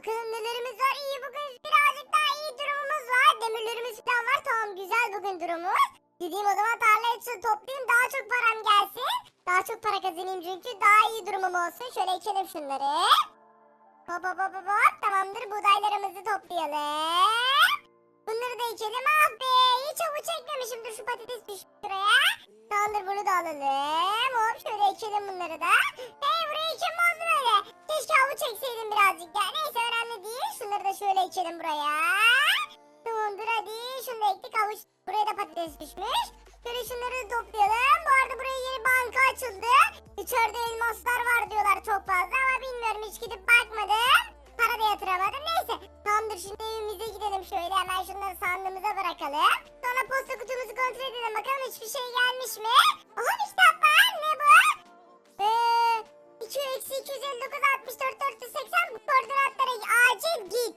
Bakalım nelerimiz var. İyi bugün birazcık daha iyi durumumuz var. Demirlerimiz falan var. Tamam güzel bugün durumumuz. Gideyim o zaman tarla için toplayayım. Daha çok param gelsin. Daha çok para kazanayım çünkü daha iyi durumum olsun. Şöyle içelim şunları. Hop hop hop hop. Tamamdır buğdaylarımızı toplayalım. Bunları da içelim. Ah be hiç avuç çekmemişim. Dur şu patates düş şuraya. Tamamdır bunu da alalım. Hop şöyle içelim bunları da. Keşke avuç çekseydim birazcık ya. Neyse önemli değil. Şunları da şöyle içelim buraya. Tamamdır hadi. Şunu da ektik avuç. Buraya da patates düşmüş. Şöyle şunları toplayalım. Bu arada buraya yeni banka açıldı. İçeride elmaslar var diyorlar çok fazla ama bilmiyorum hiç gidip bakmadım. Para da yatıramadım. Neyse. Tamamdır şimdi evimize gidelim şöyle. Hemen şunları sandığımıza bırakalım. Sonra posta kutumuzu kontrol edelim. Bakalım hiçbir şey gelmiş mi? Aha bir kitap 259 64 480 bu koordinatlara acil git.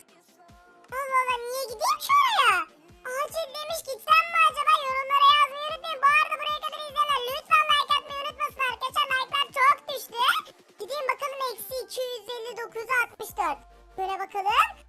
Allah Allah niye gideyim ki oraya? Acil demiş gitsem mi acaba yorumlara yazmayı unutmayın. Bu arada buraya kadar izleyenler lütfen like atmayı unutmasın arkadaşlar. Like'lar çok düştü. Gideyim bakalım eksi 259 64. Böyle bakalım.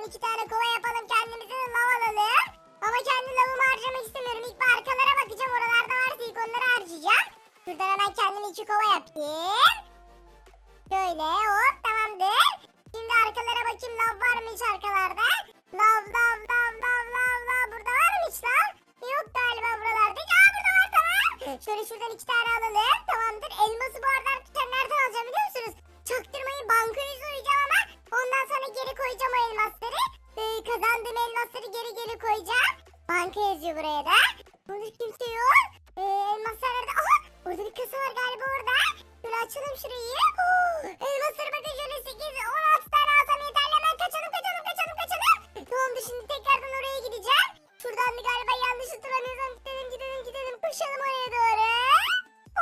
Şuradan iki tane kova yapalım kendimize lav alalım. Ama kendi lavımı harcamak istemiyorum. İlk arkalara bakacağım oralarda varsa ilk onları harcayacağım. Şuradan hemen kendime iki kova yapayım. Şöyle hop tamamdır. Şimdi arkalara bakayım lav var mı hiç arkalarda? Lav lav lav lav lav lav burada var mı hiç lav? Yok galiba buralarda. Aa burada var tamam. Şöyle şuradan iki tane alalım. Tamamdır. Elması bu arada nereden alacağım biliyor musunuz? Yanlış hatırlamıyorsam gidelim gidelim gidelim. Koşalım oraya doğru.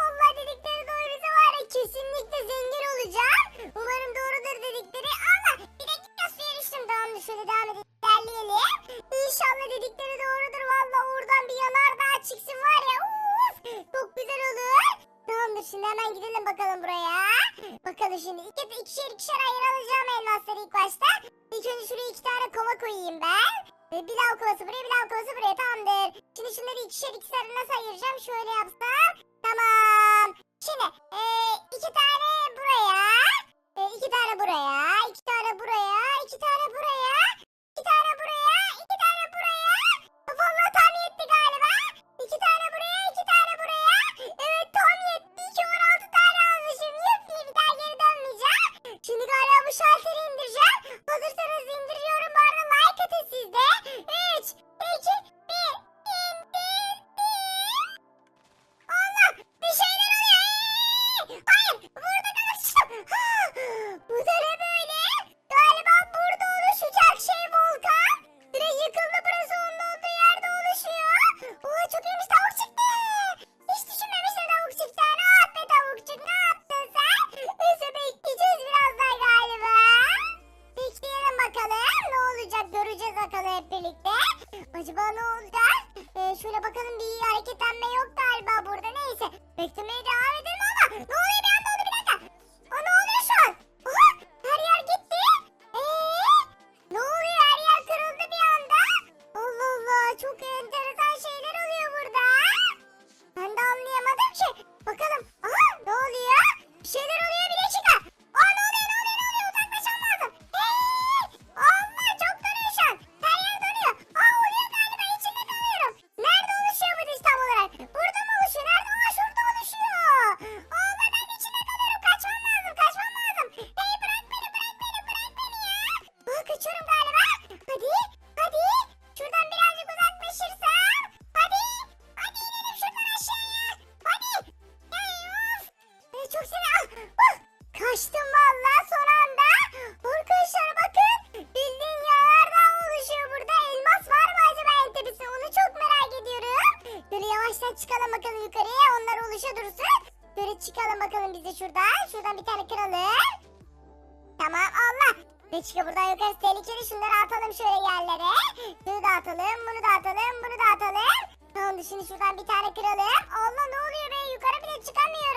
Allah dedikleri doğruysa var ya kesinlikle zengin olacağım. Umarım doğrudur dedikleri. Allah bir dakika suya düştüm. Tamamdır şöyle devam edelim. İlerleyelim. İnşallah dedikleri doğrudur. Valla oradan bir yanardağ çıksın var ya. Uf, çok güzel olur. Tamamdır şimdi hemen gidelim bakalım buraya. Bakalım şimdi iki, ikişer ikişer ayır alacağım elmasları ilk başta. İlk önce şuraya iki tane kova koyayım ben. Ve bir lav kovası buraya bir lav kovası buraya tamamdır. Şimdi şunları ikişer ikişer nasıl ayıracağım şöyle yapsam. Tamam. Şimdi Beklemeye yavaştan çıkalım bakalım yukarıya. Onlar oluşa dursun. Böyle çıkalım bakalım biz de şuradan. Şuradan bir tane kıralım. Tamam Allah. Ve çıkıyor buradan yukarı tehlikeli şunları atalım şöyle yerlere. Şunu da atalım, bunu da atalım, bunu da atalım. Tamam şimdi şuradan bir tane kıralım. Allah ne oluyor be yukarı bile çıkamıyorum.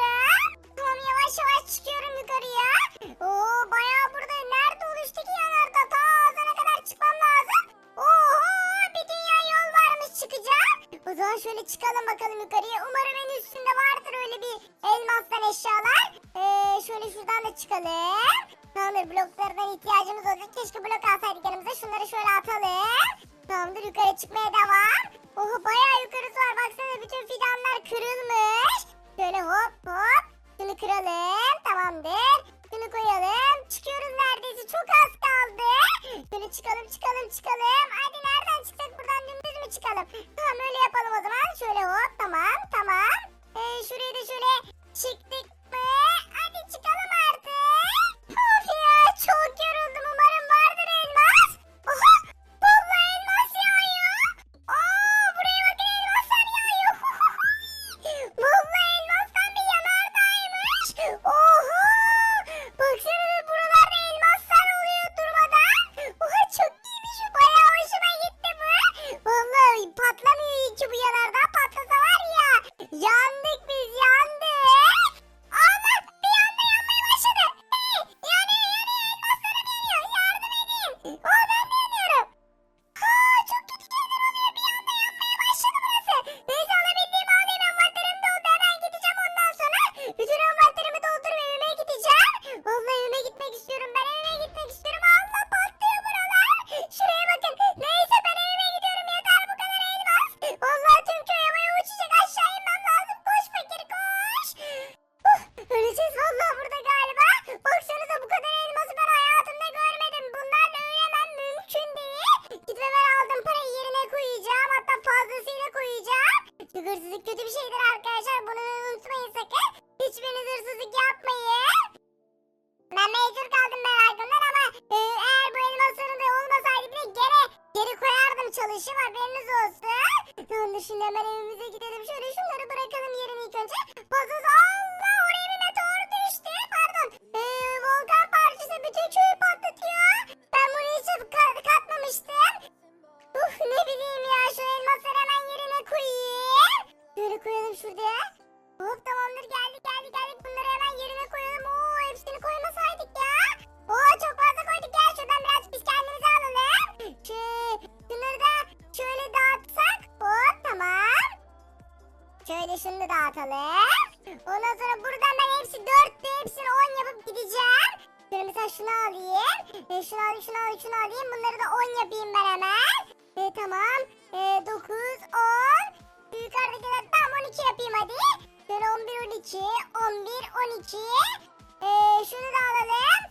Şöyle çıkalım bakalım yukarıya. Umarım en üstünde vardır öyle bir elmastan eşyalar. Ee, şöyle şuradan da çıkalım. Tamamdır bloklardan ihtiyacımız olacak. Keşke blok alsaydık yanımıza. Şunları şöyle atalım. Tamamdır yukarı çıkmaya devam. Oho bayağı yukarısı var. Baksana bütün fidanlar kırılmış. Şöyle hop hop. Şunu kıralım. Tamamdır. Şunu koyalım. Çıkıyoruz neredeyse. Çok az kaldı. Şöyle çıkalım çıkalım çıkalım. Hadi nereden çıksak buradan dümdüz mü çıkalım? Tamam öyle yapalım o zaman. Şöyle hop tamam. Çünkü hırsızlık kötü bir şeydir arkadaşlar. Bunu unutmayın sakın. Hiçbiriniz hırsızlık yapmayın. Ben mecbur kaldım merakımdan ama e, eğer bu elmasların da olmasaydı bile geri, geri koyardım çalışım haberiniz olsun. Tamamdır şimdi hemen evimize gidelim. Şöyle şunları bırakalım yerine ilk önce. Fazlası Allah dağıtalım. Ondan sonra buradan ben hepsi dörtlü hepsini on yapıp gideceğim. Şöyle mesela şunu alayım. E, şunu alayım şunu alayım şunu alayım. Bunları da on yapayım ben hemen. E, tamam. E, 9, 10. Yukarıdakiler tam 12 yapayım hadi. Şöyle 11, 12, 11, 12. E, şunu da alalım.